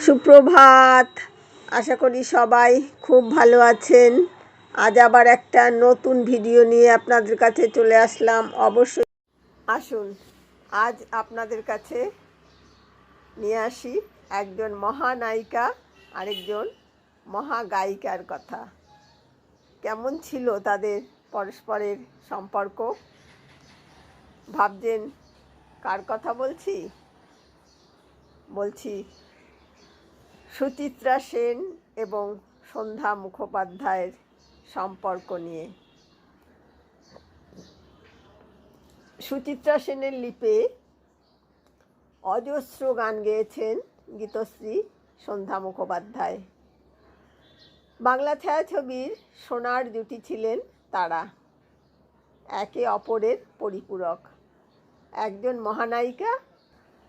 সুপ্রভাত। আশা করি সবাই খুব ভালো আছেন। আজ আবার একটা নতুন ভিডিও নিয়ে আপনাদের কাছে চলে আসলাম। অবশ্যই আসুন, আজ আপনাদের কাছে নিয়ে আসি একজন মহানায়িকা, আরেকজন মহাগায়িকার কথা। কেমন ছিল তাদের পরস্পরের সম্পর্ক? ভাবছেন, কার কথা বলছি? বলছি সুচিত্রা সেন এবং সন্ধ্যা মুখোপাধ্যায়ের সম্পর্ক নিয়ে। সুচিত্রা সেনের লিপে অজস্র গান গেয়েছেন গীতশ্রী সন্ধ্যা মুখোপাধ্যায়। বাংলা ছায়াছবির সোনার জুটি ছিলেন তারা, একে অপরের পরিপূরক। একজন মহানায়িকা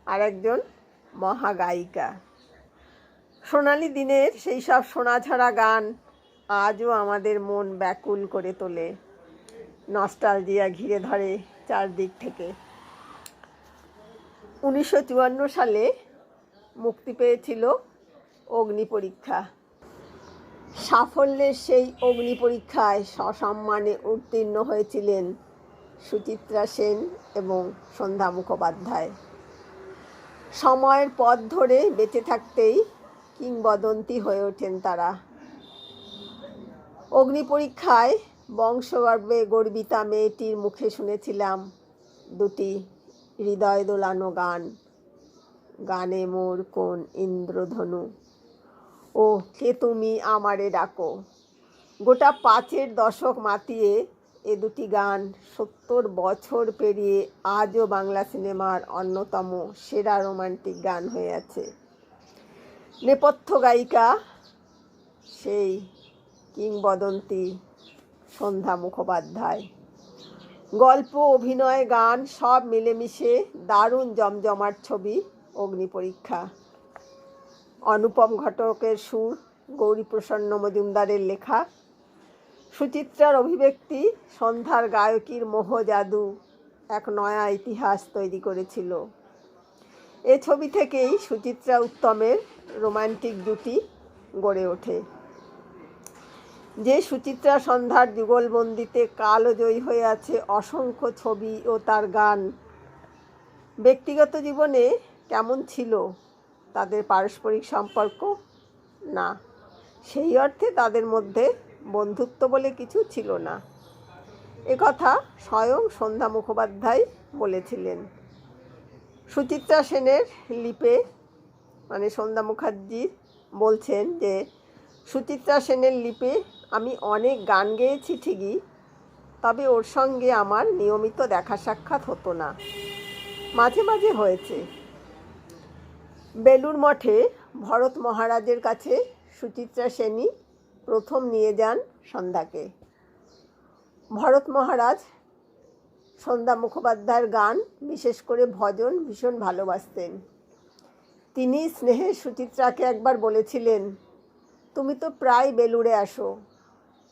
আর একজন মহাগায়িকা। সোনালি দিনের সেই সব সোনাঝরা গান আজও আমাদের মন ব্যাকুল করে তোলে। নস্টালজিয়া ঘিরে ধরে চারদিক থেকে। উনিশশো চুয়ান্ন সালে মুক্তি পেয়েছিল অগ্নি পরীক্ষা। সাফল্যের সেই অগ্নি পরীক্ষায় সসম্মানে উত্তীর্ণ হয়েছিলেন সুচিত্রা সেন এবং সন্ধ্যা মুখোপাধ্যায়। সময়ের পথ ধরে বেঁচে থাকতেই কিংবদন্তি হয়ে ওঠেন তারা। অগ্নি পরীক্ষায় বংশগর্ভে গর্বিতা মেয়েটির মুখে শুনেছিলাম দুটি হৃদয় দোলানো গান। গানে মোর কোন ইন্দ্রধনু? ও কে তুমি আমারে ডাকো? গোটা পাঁচের দশক মাতিয়ে এ দুটি গান সত্তর বছর পেরিয়ে আজও বাংলা সিনেমার অন্যতম সেরা রোমান্টিক গান হয়ে আছে। নেপথ্য গায়িকা, সেই কিংবদন্তি সন্ধ্যা মুখোপাধ্যায়। গল্প, অভিনয়, গান সব মিলেমিশে দারুণ জমজমাট ছবি, অগ্নি পরীক্ষা। অনুপম ঘটকের সুর, গৌরীপ্রসন্ন মজুমদারের লেখা। সুচিত্রার অভিব্যক্তি, সন্ধ্যার গায়কীর মোহ জাদু এক নয়া ইতিহাস তৈরি করেছিল। এ ছবি থেকেই সুচিত্রা উত্তমের রোমান্টিক জুটি গড়ে ওঠে। যে সুচিত্রা সন্ধ্যার যুগলবন্দিতে কালজয়ী হয়ে আছে অসংখ্য ছবি ও তার গান। ব্যক্তিগত জীবনে কেমন ছিল তাদের পারস্পরিক সম্পর্ক? না, সেই অর্থে তাদের মধ্যে বন্ধুত্ব বলে কিছু ছিল না। কথা স্বয়ং সন্ধ্যা মুখোপাধ্যায় বলেছিলেন। সুচিত্রা সেনের লিপে মানে সন্ধ্যা মুখার্জি বলছেন যে সুচিত্রা সেনের লিপে আমি অনেক গান গেয়েছি ঠিকই, তবে ওর সঙ্গে আমার নিয়মিত দেখা সাক্ষাৎ হতো না। মাঝে মাঝে হয়েছে। বেলুর মঠে ভরত মহারাজের কাছে সুচিত্রা সেনই প্রথম নিয়ে যান সন্ধ্যাকে। ভরত মহারাজ সন্ধ্যা মুখোপাধ্যায়ের গান, বিশেষ করে ভজন ভীষণ ভালোবাসতেন। তিনি স্নেহে সুচিত্রাকে একবার বলেছিলেন, তুমি তো প্রায় বেলুড়ে আসো,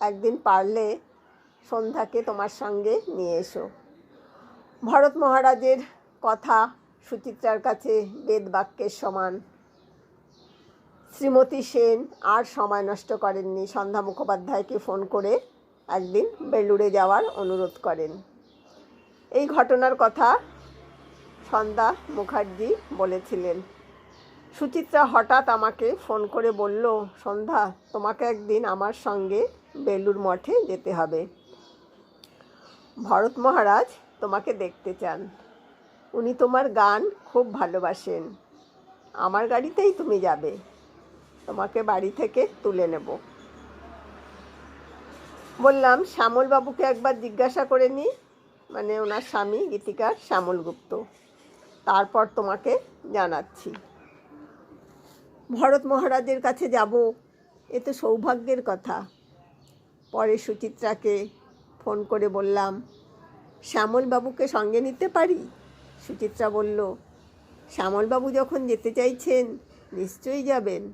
একদিন পারলে সন্ধ্যাকে তোমার সঙ্গে নিয়ে এসো। ভরত মহারাজের কথা সুচিত্রার কাছে বেদ বাক্যের সমান। শ্রীমতী সেন আর সময় নষ্ট করেননি। সন্ধ্যা মুখোপাধ্যায়কে ফোন করে একদিন বেলুড়ে যাওয়ার অনুরোধ করেন। এই ঘটনার কথা সন্ধ্যা মুখার্জি বলেছিলেন। সুচিত্রা হঠাৎ আমাকে ফোন করে বলল, সন্ধ্যা, তোমাকে একদিন আমার সঙ্গে বেলুর মঠে যেতে হবে। ভরত মহারাজ তোমাকে দেখতে চান। উনি তোমার গান খুব ভালোবাসেন। আমার গাড়িতেই তুমি যাবে। তোমাকে বাড়ি থেকে তুলে নেব। বললাম, শ্যামলবাবুকে একবার জিজ্ঞাসা করে নিই মানে ওনার স্বামী গীতিকার শ্যামল গুপ্ত। তারপর তোমাকে জানাচ্ছি। ভরত মহারাজের কাছে যাব, এ তো সৌভাগ্যের কথা। পরে সুচিত্রাকে ফোন করে বললাম, শ্যামলবাবুকে সঙ্গে নিতে পারি? সুচিত্রা বলল, শ্যামলবাবু যখন যেতে চাইছেন, নিশ্চয়ই যাবেন।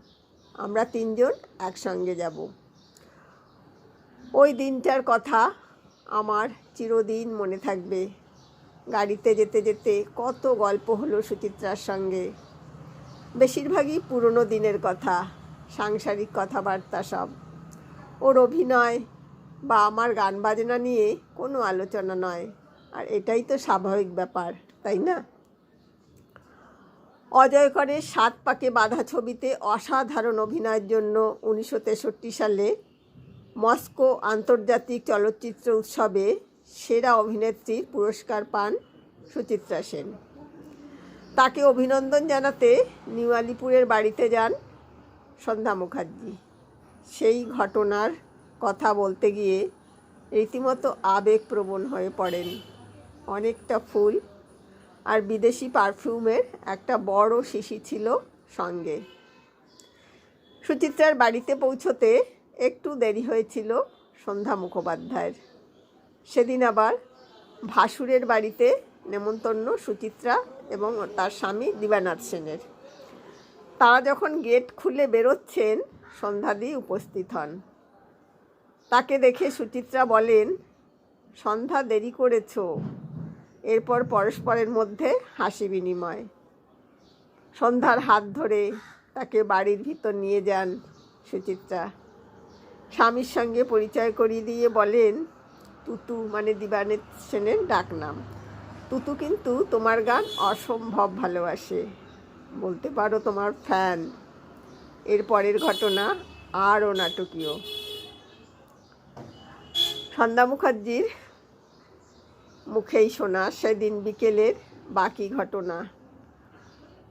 আমরা তিনজন একসঙ্গে যাব। ওই দিনটার কথা আমার চিরদিন মনে থাকবে। গাড়িতে যেতে যেতে কত গল্প হলো সুচিত্রার সঙ্গে। বেশিরভাগই পুরনো দিনের কথা, সাংসারিক কথাবার্তা সব। ওর অভিনয় বা আমার গান বাজনা নিয়ে কোনো আলোচনা নয়, আর এটাই তো স্বাভাবিক ব্যাপার, তাই না? অজয় করে সাত পাকে বাঁধা ছবিতে অসাধারণ অভিনয়ের জন্য উনিশশো তেষট্টি সালে মস্কো আন্তর্জাতিক চলচ্চিত্র উৎসবে সেরা অভিনেত্রীর পুরস্কার পান সুচিত্রা সেন। তাকে অভিনন্দন জানাতে নিউ আলিপুরের বাড়িতে যান সন্ধ্যা মুখার্জি। সেই ঘটনার কথা বলতে গিয়ে রীতিমতো আবেগপ্রবণ হয়ে পড়েন অনেকটা ফুল আর বিদেশি পারফিউমের একটা বড় শিশি ছিল সঙ্গে। সুচিত্রার বাড়িতে পৌঁছতে একটু দেরি হয়েছিল সন্ধ্যা মুখোপাধ্যায়ের। সেদিন আবার ভাসুরের বাড়িতে নেমন্তন্ন সুচিত্রা এবং তার স্বামী দিবানাথ সেনের। তারা যখন গেট খুলে বেরোচ্ছেন, সন্ধ্যাদি উপস্থিত হন। তাকে দেখে সুচিত্রা বলেন, সন্ধ্যা দেরি করেছ। এরপর পরস্পরের মধ্যে হাসি বিনিময়। সন্ধ্যার হাত ধরে তাকে বাড়ির ভিতর নিয়ে যান সুচিত্রা। স্বামীর সঙ্গে পরিচয় করিয়ে দিয়ে বলেন, তুতু মানে দিবানের সেনের ডাক নাম তুতু কিন্তু তোমার গান অসম্ভব ভালোবাসে। বলতে পারো তোমার ফ্যান। এর পরের ঘটনা আরও নাটকীয়। সন্ধ্যা মুখার্জির মুখেই শোনা সেদিন বিকেলের বাকি ঘটনা।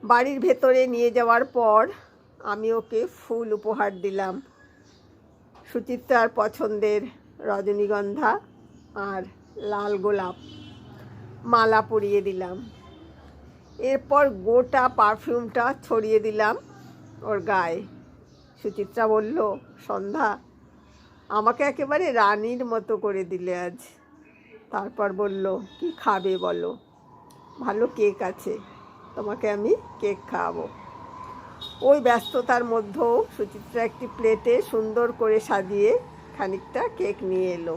বাড়ির ভেতরে নিয়ে যাওয়ার পর আমি ওকে ফুল উপহার দিলাম। সুচিত্রার পছন্দের রজনীগন্ধা আর লাল গোলাপ। মালা পরিয়ে দিলাম। এরপর গোটা পারফিউমটা ছড়িয়ে দিলাম ওর গায়ে। সুচিত্রা বলল, সন্ধ্যা, আমাকে একেবারে রানীর মতো করে দিলে আজ। তারপর বলল, কি খাবে বলো? ভালো কেক আছে, তোমাকে আমি কেক খাওয়াবো। ওই ব্যস্ততার মধ্যেও সুচিত্রা একটি প্লেটে সুন্দর করে সাজিয়ে খানিকটা কেক নিয়ে এলো।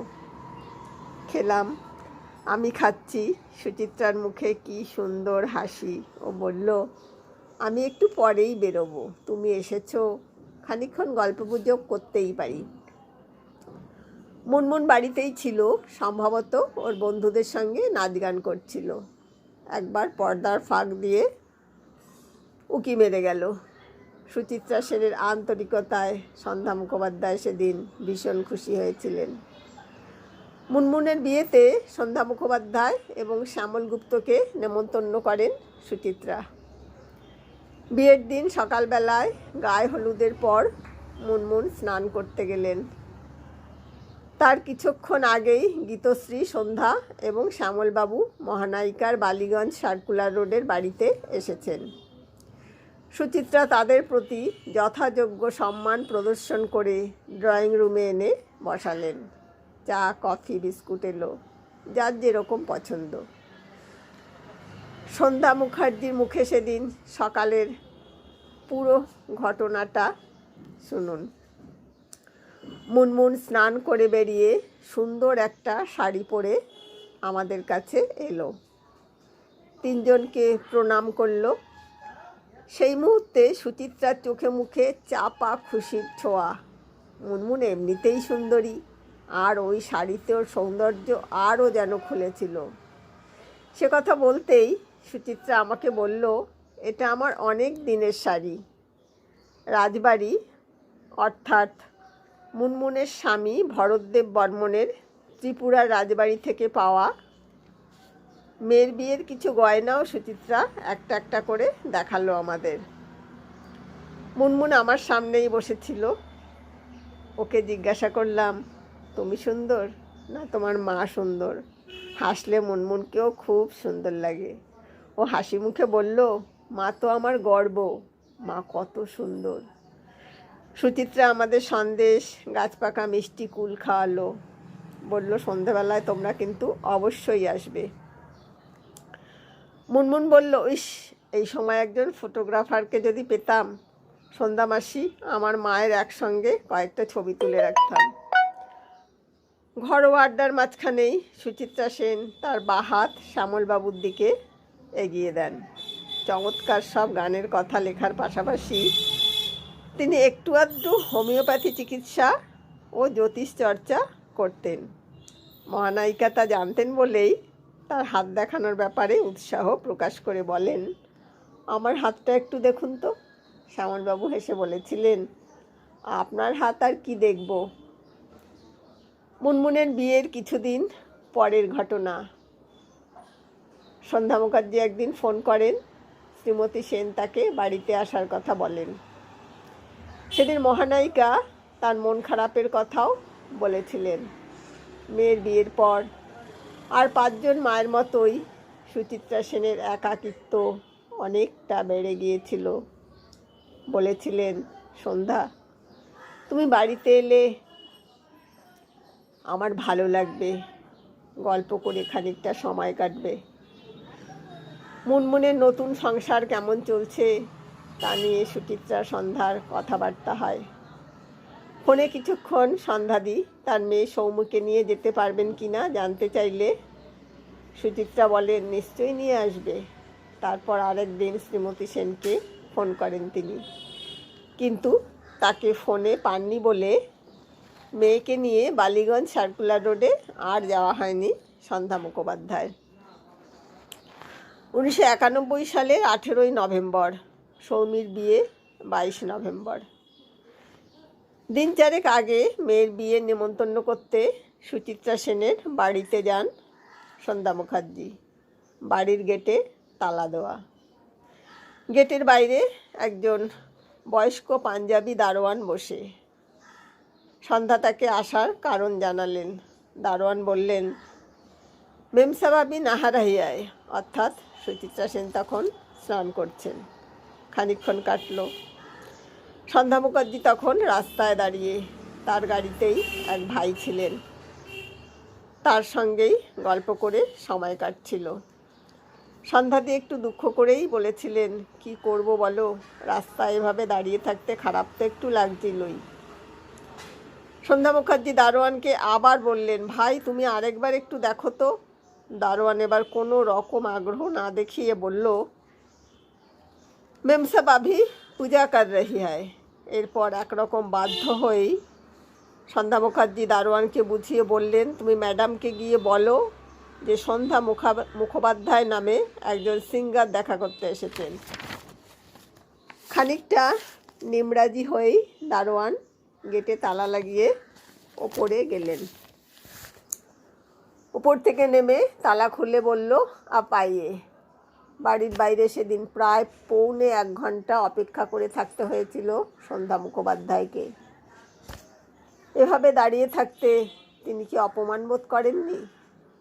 খেলাম। আমি খাচ্ছি। সুচিত্রার মুখে কি সুন্দর হাসি। ও বলল, আমি একটু পরেই বেরোবো। তুমি এসেছ। খানিকক্ষণ গল্পগুজব করতেই পারি। মুনমুন বাড়িতেই ছিল। সম্ভবত ওর বন্ধুদের সঙ্গে নাচ গান করছিল। একবার পর্দার ফাঁক দিয়ে উকি মেরে গেল। সুচিত্রা সেনের আন্তরিকতায় সন্ধ্যা মুখোপাধ্যায় সেদিন ভীষণ খুশি হয়েছিলেন। মুনমুনের বিয়েতে সন্ধ্যা মুখোপাধ্যায় এবং শ্যামল গুপ্তকে নেমন্তন্ন করেন সুচিত্রা। বিয়ের দিন সকালবেলায় গায়ে হলুদের পর মুনমুন স্নান করতে গেলেন। তার কিছুক্ষণ আগেই গীতশ্রী সন্ধ্যা এবং শ্যামলবাবু মহানায়িকার বালিগঞ্জ সার্কুলার রোডের বাড়িতে এসেছেন। সুচিত্রা তাদের প্রতি যথাযোগ্য সম্মান প্রদর্শন করে ড্রয়িং রুমে এনে বসালেন। চা, কফি, বিস্কুট এলো। যার যেরকম পছন্দ। সন্ধ্যা মুখার্জির মুখে সেদিন সকালের পুরো ঘটনাটা শুনুন। মুনমুন স্নান করে বেরিয়ে সুন্দর একটা শাড়ি পরে আমাদের কাছে এলো। তিনজনকে প্রণাম করল। সেই মুহূর্তে সুচিত্রার চোখে মুখে চাপা খুশির ছোঁয়া। মুনমুন এমনিতেই সুন্দরী। আর ওই শাড়িতে ওর সৌন্দর্য আরও যেন খুলেছিল। সে কথা বলতেই সুচিত্রা আমাকে বলল, এটা আমার অনেক দিনের শাড়ি। রাজবাড়ি, অর্থাৎ মুনমুনের স্বামী ভরতদেব বর্মনের ত্রিপুরার রাজবাড়ি থেকে পাওয়া মেয়ের বিয়ের কিছু গয়নাও সুচিত্রা একটা একটা করে দেখাল আমাদের। মুনমুন আমার সামনেই বসেছিল। ওকে জিজ্ঞাসা করলাম তুমি সুন্দর? না, তোমার মা সুন্দর। হাসলে মুনমুনকেও খুব সুন্দর লাগে। ও হাসি মুখে বলল, মা তো আমার গর্ব। মা কত সুন্দর। সুচিত্রা আমাদের সন্দেশ, গাছপাকা, মিষ্টি কুল খাওয়ালো। বলল, সন্ধেবেলায় তোমরা কিন্তু অবশ্যই আসবে। মুনমুন বলল, ইস, এই সময় একজন ফটোগ্রাফারকে যদি পেতাম, সন্ধ্যা মাসি আমার মায়ের একসঙ্গে কয়েকটা ছবি তুলে রাখতাম। ঘরোয়া আড্ডার মাঝখানেই সুচিত্রা সেন তার বাহাত শ্যামলবাবুর দিকে এগিয়ে দেন। চমৎকার সব গানের কথা লেখার পাশাপাশি তিনি একটু আধটু হোমিওপ্যাথি চিকিৎসা ও জ্যোতিষ চর্চা করতেন। মহানায়িকা তা জানতেন বলেই তার হাত দেখানোর ব্যাপারে উৎসাহ প্রকাশ করে বলেন, আমার হাতটা একটু দেখুন তো। শ্যামলবাবু হেসে বলেছিলেন, আপনার হাত আর কি দেখব? মুনমুনের বিয়ের কিছুদিন পরের ঘটনা। সন্ধ্যা মুখার্জি একদিন ফোন করেন, শ্রীমতী সেন তাকে বাড়িতে আসার কথা বলেন। সেদিন মহানায়িকা তার মন খারাপের কথাও বলেছিলেন। মেয়ের বিয়ের পর আর পাঁচজন মায়ের মতোই সুচিত্রা সেনের একাকিত্ব অনেকটা বেড়ে গিয়েছিল। বলেছিলেন, সন্ধ্যা, তুমি বাড়িতে এলে আমার ভালো লাগবে। গল্প করে খানিকটা সময় কাটবে। মুনমুনের নতুন সংসার কেমন চলছে, তা নিয়ে সুচিত্রা সন্ধ্যার কথাবার্তা হয়। ফোনে কিছুক্ষণ সন্ধ্যা সন্ধ্যাদি তার মেয়ে সৌমুকে নিয়ে যেতে পারবেন কি না জানতে চাইলে সুচিত্রা বলেন নিশ্চয়ই নিয়ে আসবে। তারপর আরেক দিন শ্রীমতী সেনকে ফোন করেন তিনি। কিন্তু তাকে ফোনে পাননি বলে মেয়েকে নিয়ে বালিগঞ্জ সার্কুলার রোডে আর যাওয়া হয়নি সন্ধ্যা মুখোপাধ্যায়। উনিশশো একানব্বই সালের আঠেরোই নভেম্বর, সৌমির বিয়ে বাইশ নভেম্বর। দিন চারেক আগে মেয়ের বিয়ে নেমন্তন্ন করতে সুচিত্রা সেনের বাড়িতে যান সন্ধ্যা মুখার্জি। বাড়ির গেটে তালা দেওয়া। গেটের বাইরে একজন বয়স্ক পাঞ্জাবি দারোয়ান বসে। সন্ধ্যা তাকে আসার কারণ জানালেন। দারোয়ান বললেন মেমসাবাবি নাহারাহিয়ায় অর্থাৎ সুচিত্রা সেন তখন স্নান করছেন। খানিকক্ষণ কাটল। সন্ধ্যা মুখার্জি তখন রাস্তায় দাঁড়িয়ে তার গাড়িতেই এক ভাই ছিলেন। তার সঙ্গেই গল্প করে সময় কাটছিল। সন্ধ্যাদি একটু দুঃখ করেই বলেছিলেন, কি করব বলো? রাস্তায় এভাবে দাঁড়িয়ে থাকতে খারাপ তো একটু লাগছিলই। সন্ধ্যা মুখার্জি দারোয়ানকে আবার বললেন, ভাই, তুমি আরেকবার একটু দেখো তো। দারোয়ান এবার কোনো রকম আগ্রহ না দেখিয়ে বলল মেমসা বাভি পূজা কর রহি হয় এরপর একরকম বাধ্য হয়েই সন্ধ্যা মুখার্জি দারোয়ানকে বুঝিয়ে বললেন, তুমি ম্যাডামকে গিয়ে বলো যে সন্ধ্যা মুখা, মুখোপাধ্যায় নামে একজন সিঙ্গার দেখা করতে এসেছেন। খানিকটা নিমরাজি হয়েই দারোয়ান গেটে তালা লাগিয়ে ওপরে গেলেন। উপর থেকে নেমে তালা খুলে বলল, আপাইয়ে। বাড়ির বাইরে সেদিন প্রায় পৌনে এক ঘণ্টা অপেক্ষা করে থাকতে হয়েছিল সন্ধ্যা মুখোপাধ্যায়কে। এভাবে দাঁড়িয়ে থাকতে তিনি কি অপমান বোধ করেননি?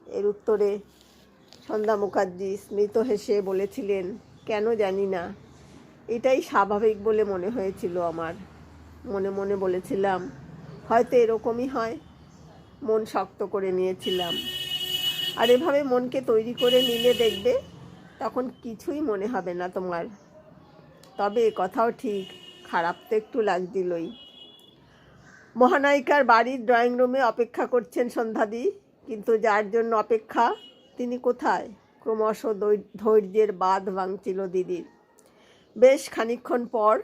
এর উত্তরে সন্ধ্যা মুখার্জি স্মৃত হেসে বলেছিলেন, কেন জানি না। এটাই স্বাভাবিক বলে মনে হয়েছিল আমার। মনে মনে বলেছিলাম, হয়তো এরকমই হয়। মন শক্ত করে নিয়েছিলাম। আর এভাবে মনকে তৈরি করে নিলে দেখবে তখন কিছুই মনে হবে না তোমার। তবে কথাও ঠিক, খারাপ তো একটু লাগছিলই। মহানায়িকার বাড়ির ড্রয়িং রুমে অপেক্ষা করছেন সন্ধ্যাদি, কিন্তু যার জন্য অপেক্ষা, তিনি কোথায়? ক্রমশ ধৈর্যের বাঁধ ভাঙছিল দিদির। বেশ খানিকক্ষণ পর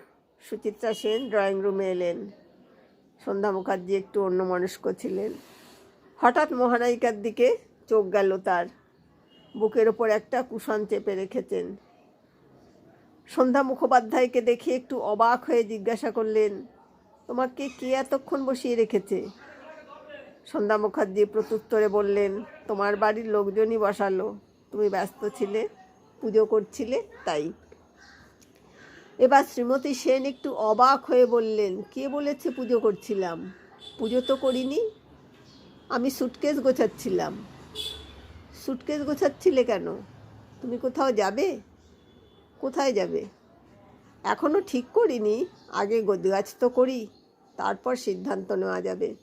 সুচিত্রা সেন ড্রয়িং রুমে এলেন। সন্ধ্যা মুখার্জি একটু অন্যমনস্ক ছিলেন। হঠাৎ মহানায়িকার দিকে চোখ গেল তার। বুকের ওপর একটা কুশন চেপে রেখেছেন। সন্ধ্যা মুখোপাধ্যায়কে দেখে একটু অবাক হয়ে জিজ্ঞাসা করলেন, তোমাকে কে এতক্ষণ বসিয়ে রেখেছে? সন্ধ্যা মুখার্জি প্রত্যুত্তরে বললেন, তোমার বাড়ির লোকজনই বসালো। তুমি ব্যস্ত ছিলে, পুজো করছিলে, তাই। এবার শ্রীমতী সেন একটু অবাক হয়ে বললেন, কে বলেছে পুজো করছিলাম? পুজো তো করিনি, আমি সুটকেস গোছাচ্ছিলাম। সুটকেস গোছাচ্ছিলে কেন? তুমি কোথাও যাবে? কোথায় যাবে? এখনও ঠিক করিনি, আগে গোদগাছ তো করি, তারপর সিদ্ধান্ত নেওয়া যাবে।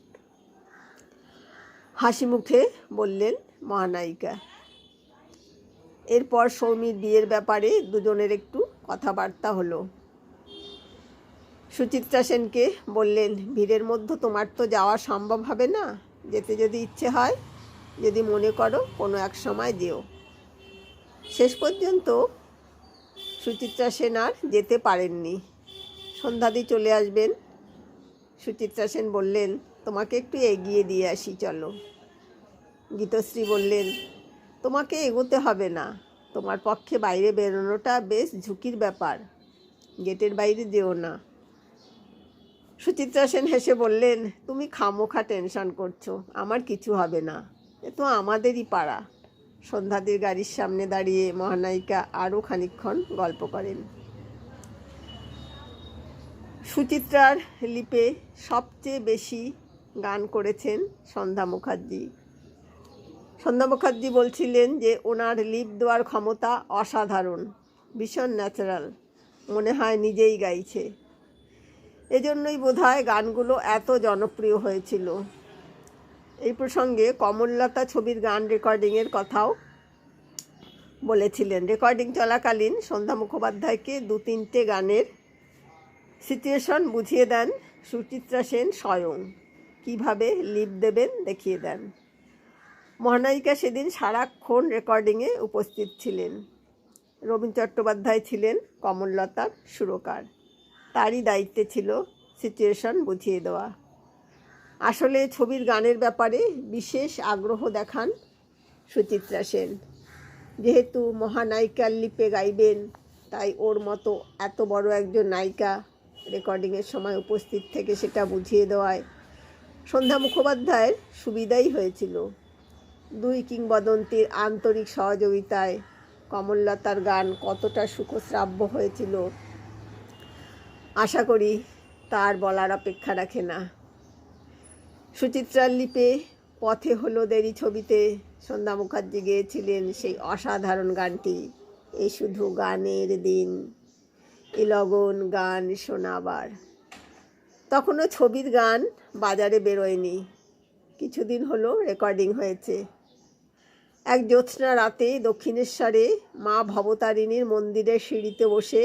হাসি মুখে বললেন মহানায়িকা এরপর সৌমির বিয়ের ব্যাপারে দুজনের একটু কথাবার্তা হলো। সুচিত্রা সেনকে বললেন, ভিড়ের মধ্যে তোমার তো যাওয়া সম্ভব হবে না। যেতে যদি ইচ্ছে হয়, যদি মনে করো কোনো এক সময় যেও। শেষ পর্যন্ত সুচিত্রা সেন আর যেতে পারেননি। সন্ধ্যাদি চলে আসবেন। সুচিত্রা সেন বললেন, তোমাকে একটু এগিয়ে দিয়ে আসি, চলো। গীতশ্রী বললেন তোমাকে এগোতে হবে না। তোমার পক্ষে বাইরে বেরোনোটা বেশ ঝুঁকির ব্যাপার। গেটের বাইরে যেও না। সুচিত্রা সেন হেসে বললেন, তুমি খামোখা টেনশন করছ, আমার কিছু হবে না। এ তো আমাদেরই পাড়া। সন্ধ্যাদির গাড়ির সামনে দাঁড়িয়ে মহানায়িকা আরও খানিকক্ষণ গল্প করেন। সুচিত্রার লিপে সবচেয়ে বেশি গান করেছেন সন্ধ্যা মুখার্জি। সন্ধ্যা মুখার্জি বলছিলেন যে ওনার লিপ দেওয়ার ক্ষমতা অসাধারণ, ভীষণ ন্যাচারাল মনে হয় নিজেই গাইছে। এজন্যই বোধহয় গানগুলো এত জনপ্রিয় হয়েছিল। এই প্রসঙ্গে কমললতা ছবির গান রেকর্ডিংয়ের কথাও বলেছিলেন। রেকর্ডিং চলাকালীন সন্ধ্যা মুখোপাধ্যায়কে দু তিনটে গানের সিচুয়েশন বুঝিয়ে দেন সুচিত্রা সেন স্বয়ং। কীভাবে লিপ দেবেন দেখিয়ে দেন। মহানায়িকা সেদিন সারাক্ষণ রেকর্ডিংয়ে উপস্থিত ছিলেন। রবীন চট্টোপাধ্যায় ছিলেন কমললতার সুরকার। তারই দায়িত্বে ছিল সিচুয়েশন বুঝিয়ে দেওয়া। আসলে ছবির গানের ব্যাপারে বিশেষ আগ্রহ দেখান সুচিত্রা সেন। যেহেতু মহানায়িকার লিপে গাইবেন, তাই ওর মতো এত বড় একজন নায়িকা রেকর্ডিংয়ের সময় উপস্থিত থেকে সেটা বুঝিয়ে দেওয়ায় সন্ধ্যা মুখোপাধ্যায়ের সুবিধাই হয়েছিল। দুই কিংবদন্তির আন্তরিক সহযোগিতায় কমললতার গান কতটা সুখশ্রাব্য হয়েছিল, আশা করি তার বলার অপেক্ষা রাখে না। সুচিত্রার লিপে পথে হলো দেরি ছবিতে সন্ধ্যা মুখার্জি গেয়েছিলেন সেই অসাধারণ গানটি। এই শুধু গানের দিন, এ লগন গান শোনাবার। তখনও ছবির গান বাজারে বেরোয়নি। কিছুদিন হলো রেকর্ডিং হয়েছে। এক জ্যোৎস্না রাতে দক্ষিণেশ্বরে মা ভবতারিণীর মন্দিরের সিঁড়িতে বসে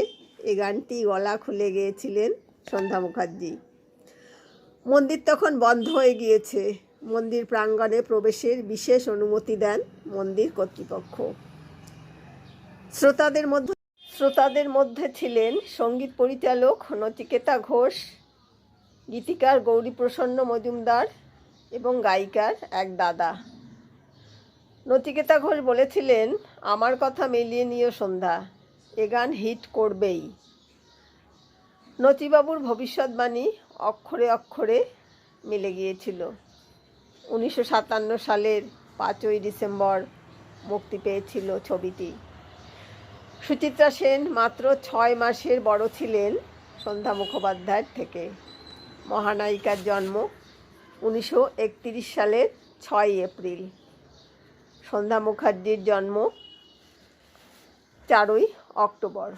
এ গানটি গলা খুলে গিয়েছিলেন সন্ধ্যা মুখার্জি। মন্দির তখন বন্ধ হয়ে গিয়েছে। মন্দির প্রাঙ্গণে প্রবেশের বিশেষ অনুমতি দেন মন্দির কর্তৃপক্ষ। শ্রোতাদের মধ্যে শ্রোতাদের মধ্যে ছিলেন সংগীত পরিচালক নচিকেতা ঘোষ, গীতিকার গৌরীপ্রসন্ন মজুমদার এবং গায়িকার এক দাদা। নচিকেতা ঘোষ বলেছিলেন, আমার কথা মিলিয়ে নিও সন্ধ্যা, এ গান হিট করবেই। নচিবাবুর ভবিষ্যৎবাণী অক্ষরে অক্ষরে মিলে গিয়েছিল। উনিশশো সাতান্ন সালের পাঁচই ডিসেম্বর মুক্তি পেয়েছিল ছবিটি। সুচিত্রা সেন মাত্র ছয় মাসের বড় ছিলেন সন্ধ্যা মুখোপাধ্যায়ের থেকে। মহানায়িকার জন্ম উনিশশো একত্রিশ সালের ছয় এপ্রিল। সন্ধ্যা মুখার্জির জন্ম চারই অক্টোবর।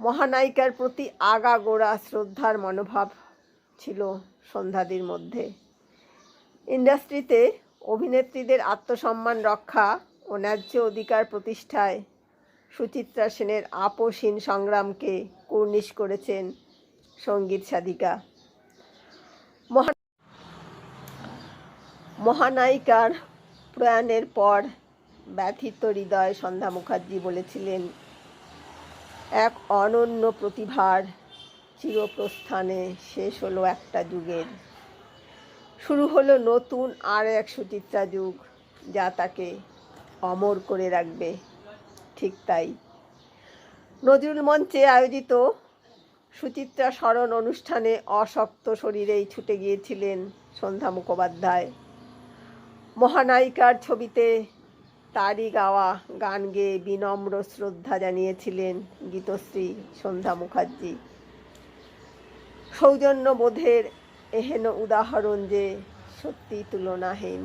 মহানায়িকার প্রতি আগাগোড়া শ্রদ্ধার মনোভাব ছিল সন্ধ্যাদির মধ্যে। ইন্ডাস্ট্রিতে অভিনেত্রীদের আত্মসম্মান, রক্ষা ও ন্যায্য অধিকার প্রতিষ্ঠায় সুচিত্রা সেনের আপোষহীন সংগ্রামকে কুর্নিশ করেছেন সংগীত সাধিকা। মহা মহানায়িকার প্রয়াণের পর ব্যথিত হৃদয় সন্ধ্যা মুখার্জি বলেছিলেন, এক অনন্য প্রতিভার চিরপ্রস্থানে শেষ হলো একটা যুগের। শুরু হলো নতুন আর এক সুচিত্রা যুগ যা তাকে অমর করে রাখবে। ঠিক তাই। নজরুল মঞ্চে আয়োজিত সুচিত্রা স্মরণ অনুষ্ঠানে অশক্ত শরীরেই ছুটে গিয়েছিলেন সন্ধ্যা মুখোপাধ্যায়। মহানায়িকার ছবিতে তারই গাওয়া গান গেয়ে বিনম্র শ্রদ্ধা জানিয়েছিলেন গীতশ্রী সন্ধ্যা মুখার্জি। সৌজন্যবোধের এহেন উদাহরণ যে সত্যি তুলনাহীন।